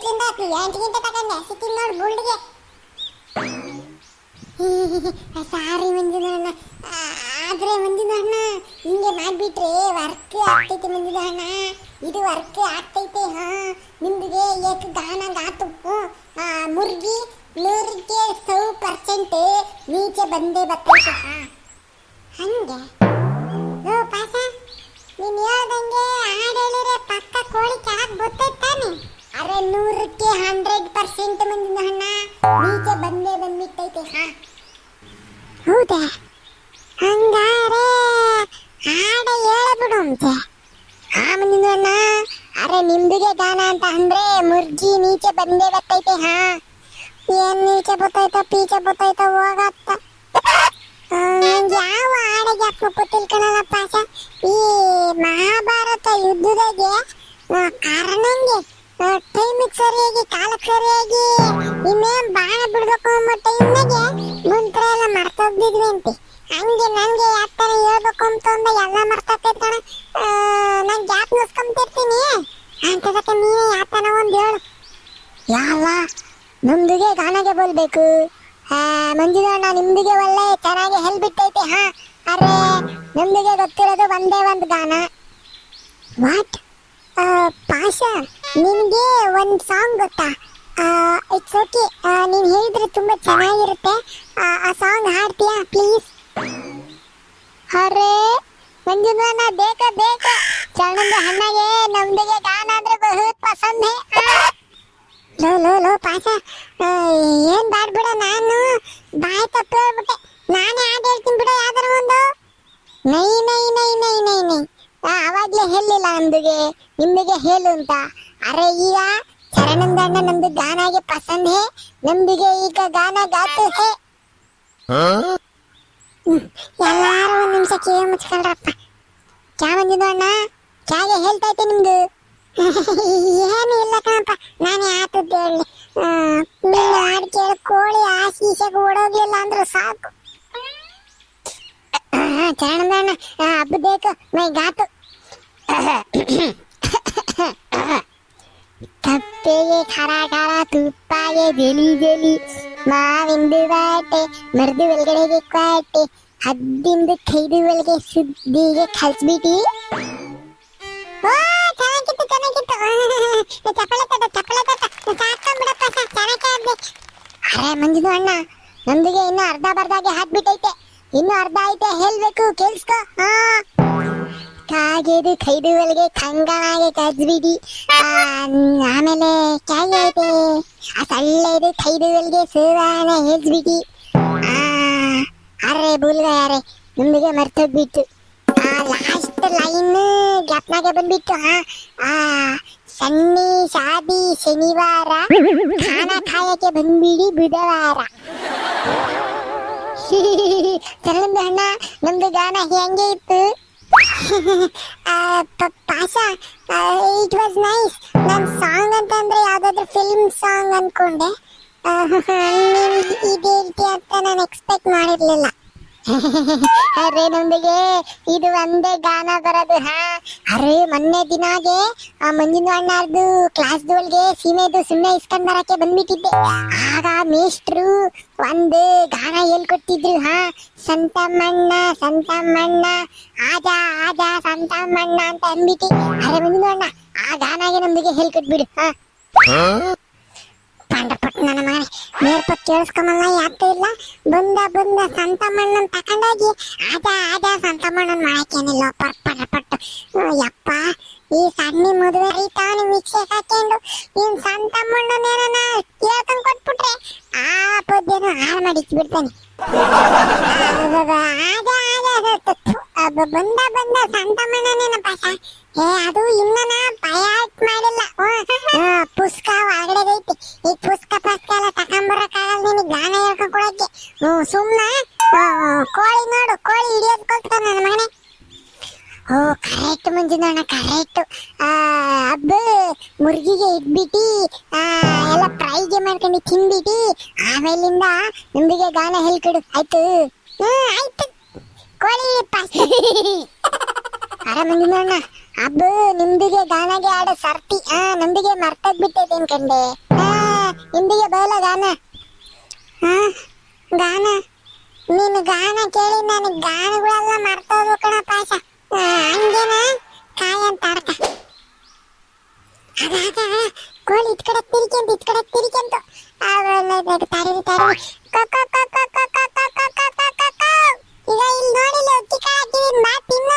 ಎಂಟು ಗಂಟೆ ತಗೊಂಡೆ ಸಿಕ್ಕಿನ ನೋಡಿ ಬುಳ್ಳಿಗೆ ಸಾರಿ ಮಂಜುನ ಅಣ್ಣ ಆದ್ರೆ ಮಂಜುನ ಅಣ್ಣ ಹಿಂಗೆ ಮಾಡ್ಬಿಟ್ರೆ ವರ್ಕ್ ಆಗ್ತೈತೆ ಮಂಜುನ ಅಣ್ಣ ಇದು ವರ್ಕ್ ಆಗ್ತೈತೆ ಹಾ. ನಿಮ್ಗೆ ಏಕ ಗಾನ ಗಾತು. ಹ್ಮ್. ಆ, ಮುರ್ಗಿ ನೂರಿಗೆ ಸೌ ಪರ್ಸೆಂಟ್ ನೀಚೆ ಬಂದೇ ಬರ್ತೈತೆ ಹಾ. ಹಂಗೆ. ಓ ಪಾಸ ನೀನ್ ಹೇಳ್ದಂಗೆ ಹಾಡು ಹೇಳಿದ್ರೆ ಪಕ್ಕ ಕೋಳಿ ಕೆಳಗ್ ಬರ್ತೈತೆ ತಾನೆ. ಅರೆ ನೂರಕ್ಕೆ ಹಂಡ್ರೆಡ್ ಪರ್ಸೆಂಟ್ ಮಂದಿನ ಅಣ್ಣ ನೀಚೆ ಬಂದೇ ಬಂದ್ಬಿಟ್ಟೈತೆ ಹಾ. ಹೌದಾ? ಹಂಗಾರೆ ಹಾಡ ಹೇಳ್ಬಿಡು ಅಂತೆ ಹಾ ಮಂದಿನ ಅಣ್ಣ ಅರೆ ನಿಮ್ದಿಗೆ ಗಾನ ಅಂತ ಅಂದ್ರೆ ಮುರ್ಜಿ ನೀಚೆ ಬಂದೇ ಬರ್ತೈತೆ ಹಾ. ಏನ್ ನೀಚೆ ಬತ್ತೈತ, ಪೀಚೆ ಬರ್ತೈತ ಹೋಗತ್ತ. ನಂಗ್ ಯಾವ ಹಾಡಿಗೆ ಅಪ್ಪ ತಿಳ್ಕೊಳಲ್ಲ ಪಾಸ ಈ ಮಹಾಭಾರತ ಯುದ್ಧದಾಗೆ ಕರ್ಣಂಗೆ ಟೈಮಿಗೆ ಸರಿಯಾಗಿ ಕಾಲಕ್ಕೆ ಸರಿಯಾಗಿ ಇನ್ನೇನ್ ಬಾಣ ಬಿಡ್ಬೇಕು ಅನ್ನೋ ಟೈಮ್ನಾಗೆ ಮಂತ್ರ ಎಲ್ಲ ಮರ್ತೋಗ್ದಿದ್ವಿ ಅಂತೆ. ಹಂಗೆ ನಂಗೆ ಯಾತರ ಹೇಳ್ಬೇಕು ಅಂತ ಅಂದ ಎಲ್ಲ ಮರ್ತೋಗ್ತೈತೆ ಕಣ. ನಾನು ಗ್ಯಾಪ್ ನೋಸ್ಕೊಂತಿರ್ತೀನಿ ಅಂತದಕ್ಕೆ ನೀನೇ ಯಾತನ ಒಂದು ಹೇಳು. ಯಾವ ನಮ್ದುಗೆ ಗಾನಗೆ ಬೋಲ್ಬೇಕು. ಮಂಜುಗಣ್ಣ ನಿಮ್ದಿಗೆ ಒಳ್ಳೆ ಚೆನ್ನಾಗಿ ಹೆಲ್ಪ್ ಬಿಟ್ಟೈತೆ ಹಾ. ಅರೆ ನಮ್ದಿಗೆ ಗೊತ್ತಿರೋದು ಒಂದೇ ಒಂದು ಗಾನ. ವಾಟ್ ಪಾಶ ನಿನ್ಗೆ ಒಂದು ಸಾಂಗ್ ಗೊತ್ತಾ? ಇಟ್ಸ್ ಓಕೆ ನೀನು ಹೇಳಿದ್ರೆ ತುಂಬ ಚೆನ್ನಾಗಿರುತ್ತೆ. ಆ, ಸಾಂಗ್ ಹಾಡ್ತೀಯಾ? ಪ್ಲೀಸ್ ಹರೇ ಮಂಜುನಾನ ಬೇಕ ಬೇಕ ಚರಣದ ಹಣ್ಣಗೆ ನಮ್ದಿಗೆ ಗಾನ ಅಂದ್ರೆ ಬಹುತ್ ಪಸಂದ್. ಲೋ ಲೋ ಲೋ ಪಾಸ. ಏನ್ ಬಾಡ್ಬಿಡ ಬಿಡ ನಾನು? ಬಾಯ್ ತಪ್ಪು ಹೇಳ್ಬಿಟ್ಟೆ. ನಾನೇ ಹಾಡ್ ಹೇಳ್ತೀನಿ ಬಿಡ ಯಾವ್ದಾರ ಒಂದು. ನೈ ನೈ ನೈ ನೈ ನೈ ನೈ. ಅವಾಗ್ಲೇ ಹೇಳಿಲ್ಲ ನಮ್ದಿಗೆ. ನಿಮ್ದಿಗೆ ಹೇಳು ಅಂತ. ಅರೆ ಈಗ ಚರಣಂದ ಅಣ್ಣ ನಮ್ದು ಗಾನಾಗೆ ಪಸಂದ್ ಹೇ ನಮ್ದಿಗೆ ಈಗ ಗಾನ ಗಾತು ಹೇ. ಎಲ್ಲಾರು ಒಂದ್ ನಿಮಿಷ ಕಿವಿ ಮುಚ್ಕೊಂಡ್ರಪ್ಪ. ಚಾ ಬಂದಿದ್ದು ಅಣ್ಣ? ಚಾಗೆ ಹೇಳ್ತಾ ಇದ್ದೆ ನಿಮ್ದು. ಏನು ಇಲ್ಲ ಕಣಪ್ಪ ನಾನು ಯಾತದ್ದು ಹೇಳಿ. ನಿನ್ನ ಹಾಡು ಕೇಳಿ ಕೋಳಿ ಆಶೀಸೆಗೆ ಓಡೋಗ್ಲಿಲ್ಲ ಅಂದ್ರೆ ಸಾಕು. ಚರಣದಣ್ಣ ಹಬ್ಬಬೇಕು ಮೈ ಗಾತು. ಕಪ್ಪೆಗೆ ಖರ ಖರ, ತುಪ್ಪಾಗೆ ಜಲಿ ಜಲಿ. ಮಾವಿಂದು ಬಾಟೆ, ಮರ್ದು ಒಳಗಡೆಗೆ ಕ್ವಾಟೆ. ಹದ್ದಿಂದು ಕೈದು ಒಳಗೆ ಸುದ್ದಿಗೆ ಕಲ್ಸ್ಬಿಟ್ಟಿ ಓ, ಚೆನ್ನಾಗಿತ್ತು ಚೆನ್ನಾಗಿತ್ತು. ಚಪ್ಪಳೆ ತಟ ಚಪ್ಪಳೆ ತಟ. ಸಾಕೊಂಬಿಡಪ್ಪ ಸರ್ ಚೆನ್ನಾಗಿ ಆಡ್ದೆ ಅರೆ ಮಂಜುದು ಅಣ್ಣ ನಮ್ದಿಗೆ ಇನ್ನು ಅರ್ಧ ಬರ್ಧಾಗೆ ಹಾಕ್ಬಿಟ್ಟೈತೆ. ಇನ್ನು ಅರ್ಧ ಐತೆ, ಹೇಳ್ಬೇಕು, ಕೇಳಿಸ್ಕೊ? ಹಾ. ಕಾಗೆದು ಕೈದು ಒಳಗೆ ಕಂಗನಾಗೆ ಕಜ್ಬಿಡಿ ಆಮೇಲೆ ಕ್ಯಾಗೆ ಐತೆ. ಆ ಸಳ್ಳೆದು ಕೈದು ಒಳಗೆ ಸುವಾನ ಹೇಳ್ಬಿಡಿ. ಅರೆ ಬುಲ್ಗ ಯಾರೆ ನಮ್ದಿಗೆ ಮರ್ತೋಗ್ಬಿಟ್ಟು. ಆ ಲಾಸ್ಟ್ ಲೈನ್ ಗ್ಯಾಪ್ನಾಗೆ ಬಂದ್ಬಿಟ್ಟು ಆ, ಸನ್ನಿ, ಶಾದಿ, ಶನಿವಾರ, ಖಾನ ಖಾಯಕ್ಕೆ ಬಂದ್ಬಿಡಿ ಬುಧವಾರ. ಚರಂದ ಅಣ್ಣ ನಮ್ದು ಗಾನ ಹೆಂಗೆ ಇತ್ತು? ಆ, ಪ- ಇಟ್ ವಾಸ್ ನೈಸ್ ನಾನು ಸಾಂಗ್ ಅಂತಂದ್ರೆ ಯಾವ್ದಾದ್ರು ಫಿಲ್ಮ್ ಸಾಂಗ್ ಅನ್ಕೊಂಡೆ. ನೀನ್ ಇದೇ ರೀತಿ ಅಂತ ನಾನು ಎಕ್ಸ್ಪೆಕ್ಟ್ ಮಾಡಿರ್ಲಿಲ್ಲ. ಅರೆ ನಮ್ದಿಗೆ ಇದು ಒಂದೇ ಗಾನ ಬರೋದು ಹಾ? ಅರೆ ಮೊನ್ನೆ ದಿನಾಗೆ ಆ ಮಂಜಿನ ಕ್ಲಾಸ್ ಒಳಗೆ ಸೀಮೆದು ಸುಮ್ಮನೆ ಇಸ್ಕೊಂಡ್ ಬರಕ್ಕೆ ಬಂದ್ಬಿಟ್ಟಿದ್ದೆ. ಆಗ ಮೇಷ್ಟ್ರು, ಒಂದು ಗಾನ ಹೇಳ್ಕೊಟ್ಟಿದ್ರು, ಹಾ? ಸಂತಮ್ಮಣ್ಣ ಸಂತಮ್ಮಣ್ಣ ಆಜ ಆಜ ಸಂತಮ್ಮಣ್ಣ ಅಂತ ಅಂದ್ಬಿಟ್ಟು ಅರೆ ಬಂದು ಅಣ್ಣ ಆ ಗಾನಾಗೆ ನಮ್ದಿಗೆ ಹೇಳ್ಕೊಟ್ಬಿಡು, ಹಾ? ಪಾಂಡಪಟ್ಟು ನನ್ನ ಯಾಕೆ ಇಲ್ಲ? ಬಂದ ಬಂದ ಈ ಸಣ್ಣ ಮದುವೆ ರೈತಾವನು ಮಿಕ್ಸೆ ಕೇಳ್ಕೊಂಡ್ ಕೊಟ್ಬಿಟ್ರೆ ಆ ಪದ್ಯನು ಹಾಳು ಮಾಡಿಕ್ ಬಿಡ್ತಾನೆ ಬಂದ ಬಂದ, ಸಂತ ಸ ಏ, ಅದು ಇನ್ನನ ಬಯಾಟ್ ಮಾಡಿಲ್ಲ. ಪುಸ್ತಕ ಒಳಗಡೆ ಐತಿ. ಈ ಪುಸ್ತಕ ಪಸ್ಕ ಎಲ್ಲ ತಕೊಂಬರಕ್ಕಾಗಲ್ಲ ನಿನಗೆ ಗಾನ ಹೇಳ್ಕೊಂಡ್ ಕೊಡಕ್ಕೆ ಹ್ಮ್ ಸುಮ್ಮನೆ ಕೋಳಿ ನೋಡು, ಕೋಳಿ ಹಿಡಿಯೋದು ಕೊಲ್ತ ನನ್ನ ಮಗನೇ. ಓ, ಕರೆಕ್ಟ್ ಮಂಜುನಣ್ಣ, ಕರೆಕ್ಟ್. ಅಬ್ಬ, ಮುರ್ಗಿಗೆ ಇಟ್ಬಿಟ್ಟು ಫ್ರೈಗೆ ಮಾಡ್ಕೊಂಡು ತಿಂದ್ಬಿಟ್ಟು ಆಮೇಲಿಂದ ನಿಮಗೆ ಗಾನ ಹೇಳ್ಕೊಡು ಆಯ್ತು? ಹ್ಮ್, ಆಯ್ತು. ಕೋಳಿ ಪಾಸ್ ಆರಾಮಂದಿನ ಅಣ್ಣ ಹಬ್ಬ ನಿಮ್ದಿಗೆ ಗಾನಗೆ ಆಡೋ ಸರ್ತಿ. ಆ, ನಮ್ದಿಗೆ ಮರ್ತೋಗ್ ಬಿಟ್ಟಿದ್ದೇನ್ ಕಂಡೆ? ಆ, ನಿಮ್ದಿಗೆ ಬಯಲ ಗಾನ. ಹಾ ಗಾನ. ನೀನು ಗಾನ ಕೇಳಿ ನನಗೆ ಗಾನಗಳೆಲ್ಲ ಮರ್ತೋದು ಕಣ ಪಾಶ ಹಂಗೇನ? ಕಾಯ ಅಂತ ಅರ್ಥ. ಅದಾಗ ಕೋಲ್ ಇಟ್ಕಡಕ್ ತಿರಿಕೆಂತ ಇಟ್ಕಡಕ್ ತಿರಿಕೆಂತ ತಾರಿ ತಾರಿ ಈಗ ಇಲ್ಲಿ ನೋಡಿ ನೋಡಿಲ್ಲ ಒಕ್ಕಿ ಕಾಕಿವಿ ಮಾತಿಮ್ಮ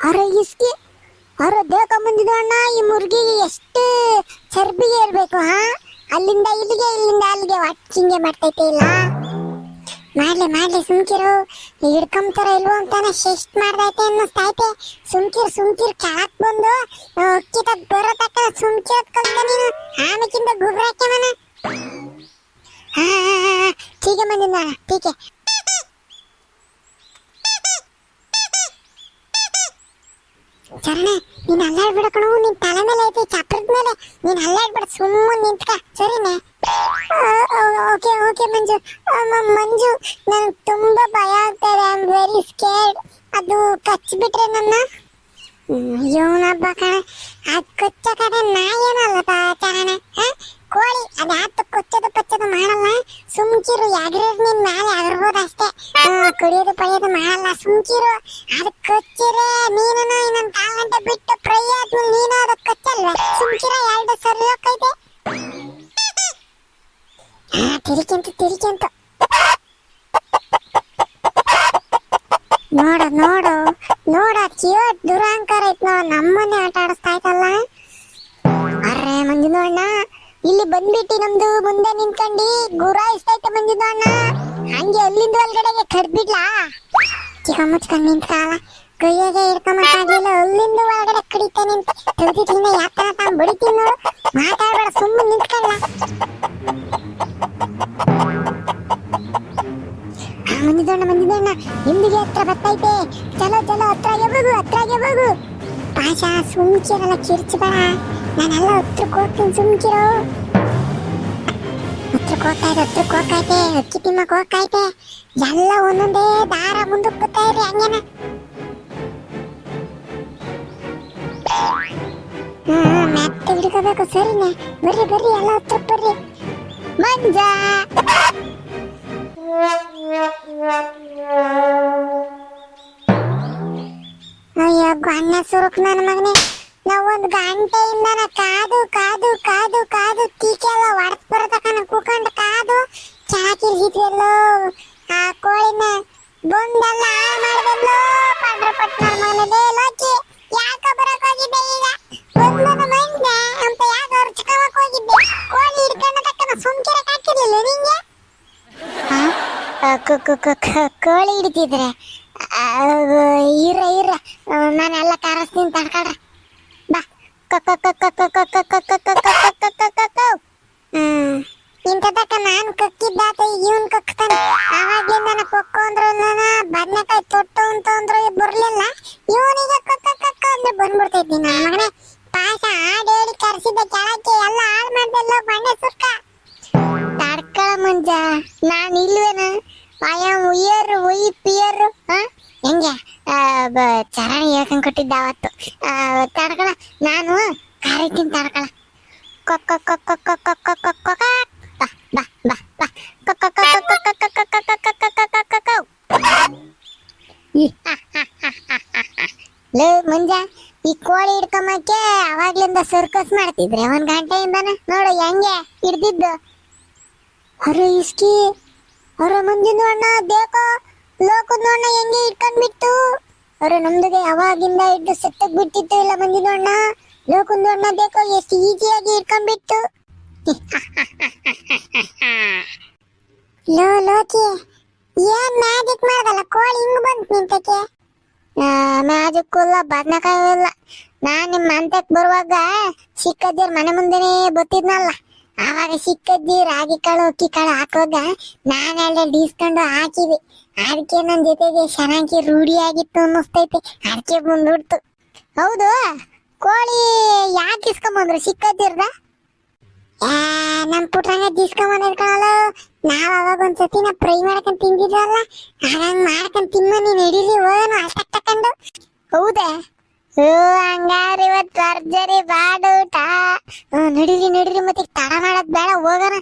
ಅರೆ ಇಸ್ಕಿ ಅರೆ ಬೇಕ ಮುಂದಿದ ಅಣ್ಣ ಈ ಮುರ್ಗಿಗೆ ಎಷ್ಟು ಚರ್ಬಿಗೆ ಇರಬೇಕು ಹಾ ಅಲ್ಲಿಂದ ಇಲ್ಲಿಗೆ ಇಲ್ಲಿಂದ ಅಲ್ಲಿಗೆ ವಾಚಿಂಗೆ ಮಾಡ್ತೈತೆ ಇಲ್ಲ ಮಾಡ್ಲಿ ಮಾಡ್ಲಿ, ಸುಮ್ಕಿರು. ಹಿಡ್ಕೊಂತಾರ ಇಲ್ವೋ ಅಂತಾನೆ ಶಿಸ್ಟ್ ಮಾಡ್ದೈತೆ ಅನ್ನಿಸ್ತೈತೆ ಸುಮ್ಕಿರ್ ಸುಮ್ಕಿರ್, ಕೆಳಕ್ ಬಂದು ಅಕ್ಕಿತ ಬರೋ ತಕ್ಕ ಸುಮ್ಕಿರೋದ್ ಕಲ್ತ ನೀನು. ಆಮೇಕಿಂದ ಗುಬ್ರ ಹಾಕ್ಯಮನ ಹಾ ಹಾ ಹಾ ಟೀಕೆ ಬಂದಿದ್ದ ಟೀಕೆ. ಚರಣ, ನೀನ್ ಅಲ್ಲಾಡ್ಬಿಡ ಕಣು. ನಿನ್ ತಲೆ ಮೇಲೆ ಐತಿ, ಚಪ್ರದ ಮೇಲೆ. ನೀನ್ ಅಲ್ಲಾಡ್ಬಿಡ, ಸುಮ್ಮನೆ ನಿಂತ್ಕ. ಸರಿನೇ? ಓಕೆ ಓಕೆ ಮಂಜು. ಮಂಜು ನನಗೆ ತುಂಬಾ ಭಯ ಆಗ್ತದೆ ಐ ಆಮ್ ವೆರಿ ಸ್ಕೇರ್ಡ್ ಅದು ಕಚ್ಚಿಬಿಟ್ರೆ ನನ್ನ. ಇವನಬ್ಬ ಕಣ. ಅದು ಕೊಚ್ಚ ಕಡೆ ನಾಯೇನಲ್ಲಪ್ಪ ಚರಣ? ಕೋಳಿ, ಅದು ಯಾತು ಕೊಚ್ಚದು ಪಚ್ಚದು ಮಾಡಲ್ಲ? ಸುಮ್ಕಿರು ಯಾಗ್ರ ನಿನ್ ಮೇಲೆ ಎಗರ್ಬೋದು ಅಷ್ಟೇ. ಕುಡಿಯೋದು ಪಡಿಯೋದು ಮಾಡಲ್ಲ. ಸುಮ್ಕಿರು, ಅದು ಕೊಚ್ಚಿರೆ. ನೀನು ಇನ್ನೊಂದು ಕಾಲ್ ಗಂಟೆ ಬಿಟ್ಟು ಫ್ರೈ ಆದ್ಮೇಲೆ ನೀನು ಅದಕ್ಕೆ ಕೊಚ್ಚಲ್ವ? ಸುಮ್ಕಿರ ಎರಡು ಸರಿ ಹೋಗ್ತೈತೆ ತಿರಿಕೆಂತು ತಿರಿಕೆಂತು ನೋಡು ನೋಡು. ನೋಡ ನೋಡ್ ನಮ್ಮನ್ನೇ ಆಟ ಆಡಿಸ್ತಾ ಇಲ್ಲಿ ಬಂದ್ಬಿಟ್ಟು ನಮ್ದು ಮುಂದೆ ನಿಂತ್ಕೊಂಡಿ. ಗುರಾಯಿಸ್ತೈತೆ ಮಂಜುನ ಅಣ್ಣ ಹಂಗೆ ಅಲ್ಲಿಂದ ಒಳಗಡೆಗೆ ಕಡ್ಬಿಡ್ಲಾ. ಚಿಕ್ಕ ಮುಚ್ಕೊಂಡು ಅಲ್ಲಿಂದ ಒಳಗಡೆ ಕಡಿತಾ ನಿಂತ. ಸುಮ್ಮನೆ ಮಂದಿದಣ್ಣ ಮಂದಿದಣ್ಣ ನಿಮ್ದಿಗೆ ಹತ್ರ ಬರ್ತೈತೆ. ಚಲೋ ಚಲೋ ಹತ್ರಾಗೆ ಹೋಗು ಹತ್ರಾಗೆ ಹೋಗು. ಪಾಶ ಸುಮ್ಕಿರಲ್ಲ ಕಿರ್ಚಬೇಡ ನಾನೆಲ್ಲ ಹತ್ರಕ್ಕೆ ಹೋಗ್ತೀನಿ, ಸುಮ್ಕಿರೋ. ಹತ್ರಕ್ಕೆ ಹೋಗ್ತಾ ಇದೆ ಹತ್ರಕ್ಕೆ ಹೋಗ್ತೈತೆ ಅಕ್ಕಿ ತಿನ್ನಕ್ ಹೋಗ್ತೈತೆ ಎಲ್ಲ ಒಂದೊಂದೇ ದಾರ ಮುಂದಕ್ಕೆ ಬರ್ತಾ ಇರ್ರಿ ಹಂಗೇನ. ಹ್ಮ್ ಮತ್ತೆ ಹಿಡ್ಕೋಬೇಕು ಸರಿನೆ. ಬರ್ರಿ ಬರ್ರಿ, ಎಲ್ಲ ಹತ್ರಕ್ಕೆ ಬರ್ರಿ. ಮಂಜ. ಗಣ್ಣ ಸುರುಕ್ ನನ್ನ ಮಗನೇ, ನಾವ್ ಒಂದ್ ಗಂಟೆಯಿಂದ ನಾ ಕಾದು ಕಾದು ಕಾದು ಕಾದು ಟೀಕೆ ಎಲ್ಲ ಹೊಡೆದ್ ಬರತಕ್ಕ ಕೂಕೊಂಡು ಕಾದು ಚಾಕಿರ್ಗಿದ್ವೆಲ್ಲೋ ಆ ಕೋಳಿನ ಬಂದೆಲ್ಲ ಹಾಳ್ ಮಾಡ್ದೆಲ್ಲೋ ಪಂಡ್ರ ಪಟ್ ನನ್ನ ಮಗನೇ ಲೋಕಿ, ಯಾಕ ಬರಕ್ ಹೋಗಿದ್ದೆ ಈಗ? ಬಂದದ ಮಂಜ ಅಂತ ಯಾಕ ಹೊರ್ಚ್ಕೊಳಕ್ ಹೋಗಿದ್ದೆ? ಕೋಳಿ ಹಿಡ್ಕೊಂಡ ತಕ್ಕನ ಸುಮ್ಕಿರಕ್ ಹಾಕಿರ್ಲಿಲ್ಲ ನಿಂಗೆ? ಕೋಳಿ ಹಿಡಿತಿದ್ರೆ ಇರ ಇರ ನಾನು ಎಲ್ಲ ಕಾರಸ್ತೀನಿ ತಡ್ಕಳ್ರ ಬಾ ಇಂಥದಕ್ಕ ನಾನು ಕಕ್ಕಿದ್ದಾತ ಇವನ್ ಕಕ್ತಾನೆ ಆವಾಗ್ಲಿಂದ ನಾನು ಕೊಕ್ಕೋ ಅಂದ್ರು ನಾನು ಬದ್ನೆಕಾಯಿ ತೊಟ್ಟು ಅಂತ ಅಂದ್ರು ಬರ್ಲಿಲ್ಲ ಇವನಿಗೆ ಕಕ್ಕ ಕಕ್ಕ ಅಂದ್ರೆ ಬಂದ್ಬಿಡ್ತೈತಿ ನನ್ನ ಮಗನೇ ಪಾಶ ಹಾಡೇಳಿ ಕರೆಸಿದ್ದ ಕೆಳಕ್ಕೆ ಎಲ್ಲ ಹಾಳು ಮಾಡ್ದೆಲ್ಲೋ ಮಣ್ಣೆ ಸುರ್ಕ ತಡ್ಕಳ ಮುಂಜ ನಾನು ಇಲ್ವೇನ ಆಮ್ ಉಯ್ಯರ್ ಉಯ್ ಪಿಯರ್ ಹೆಂಗೆ ಚರಣ ಹೇಳ್ಕೊಂಡ್ ಕೊಟ್ಟಿದ್ದ ಅವತ್ತು ತಡ್ಕಳ ನಾನು ಕರಿತೀನಿ ತಡ್ಕಳ ಕೊಕ್ಕ ಕೊಕ್ಕ ಕೊಕ್ಕ ಕೊಕ್ಕ ಕೊಕ್ಕ ಬಾ ಬಾ ಬಾ ಬಾ ಕೊಕ್ಕ ಕೊಕ್ಕ ಕೊಕ್ಕ ಕೊಕ್ಕ ಕೊಕ್ಕ ಕೊಕ್ಕ ಕೊಕ್ಕ. ಲೇ ಮಂಜ ಈ ಕೋಳಿ ಹಿಡ್ಕೊಂಬಕ್ಕೆ ಅವಾಗ್ಲಿಂದ ಸರ್ಕಸ್ ಮಾಡ್ತಿದ್ರೆ ಒಂದ್ ಗಂಟೆಯಿಂದನ ನೋಡು ಹೆಂಗೆ ಹಿಡ್ದಿದ್ದು ಅರೆ ಇಸ್ಕಿ ಅವ್ರ ಮುಂದೆ ಅಣ್ಣ ಬೇಕೋ ಲೋಕ ನೋಡಣ ಹೆಂಗೆ ಇಟ್ಕೊಂಡ್ ಬಿಟ್ಟು ಅವ್ರ ನಮ್ದುಗೆ ಅವಾಗಿಂದ ಇಟ್ಟು ಸತ್ತಕ್ ಬಿಟ್ಟಿತ್ತು ಇಲ್ಲ ಮಂದಿ ನೋಡಣ ಲೋಕ ನೋಡಣ ಬೇಕೋ ಎಷ್ಟು ಈಜಿಯಾಗಿ ಇಟ್ಕೊಂಡ್ ಬಿಟ್ಟು ಲೋ, ಲೋಕಿ, ಏನ್ ಮ್ಯಾಜಿಕ್ ಮಾಡಲ್ಲ ಕೋಳಿ ಹಿಂಗ್ ಬಂತು ನಿಂತಕ್ಕೆ? ಮ್ಯಾಜಿಕ್ ಇಲ್ಲ, ಬದನೆಕಾಯಿ ಇಲ್ಲ. ನಾನ್ ನಿಮ್ ಅಂತಕ್ ಬರುವಾಗ ಚಿಕ್ಕದ್ದಿರ್ ಮನೆ ಮುಂದೆನೇ ಬತ್ತಿದ್ನಲ್ಲ. ಆವಾಗ ಸಿಕ್ಕದ್ದಿ ರಾಗಿ ಕಾಳು, ಅಕ್ಕಿ ಕಾಳು ಹಾಕೋದ ನಾವೆಲ್ಲ ಡೀಸ್ಕೊಂಡು ಹಾಕಿವಿ ಅದಕ್ಕೆ ನನ್ನ ಜೊತೆಗೆ ಚೆನ್ನಾಗಿ ರೂಢಿಯಾಗಿತ್ತು ಅನ್ನಿಸ್ತೈತೆ. ಅದಕ್ಕೆ ಬಂದ್ಬಿಡ್ತು. ಹೌದು, ಕೋಳಿ ಯಾಕೆ ಇಸ್ಕೊಂಬಂದ್ರು ಸಿಕ್ಕದ್ದಿರ್ದ? ನಮ್ಮ ಪುಟ್ರಂಗ ದಿಸ್ಕೊಂಬಂದಿದ್ ಕಾಳು ನಾವು ಅವಾಗ ಒಂದ್ಸತಿ ನಾ ಫ್ರೈ ಮಾಡ್ಕೊಂಡು ತಿಂದಿದ್ರಲ್ಲ ಹಂಗೆ ಮಾಡ್ಕೊಂಡು ತಿಮ್ಮ ನೀನು ಹಿಡೀಲಿ ಹೋಗೋನು ಅಷ್ಟು ತಕೊಂಡು. ಹೌದಾ? ಹಂಗಾರ ಇವತ್ ಸರ್ಜರಿ ಬಾಡೂಟ. ನಡೀರಿ ನಡೀರಿ ಮತ್ತೆ ತಡ ಮಾಡಕ್ ಬೇಡ ಹೋಗೋಣ.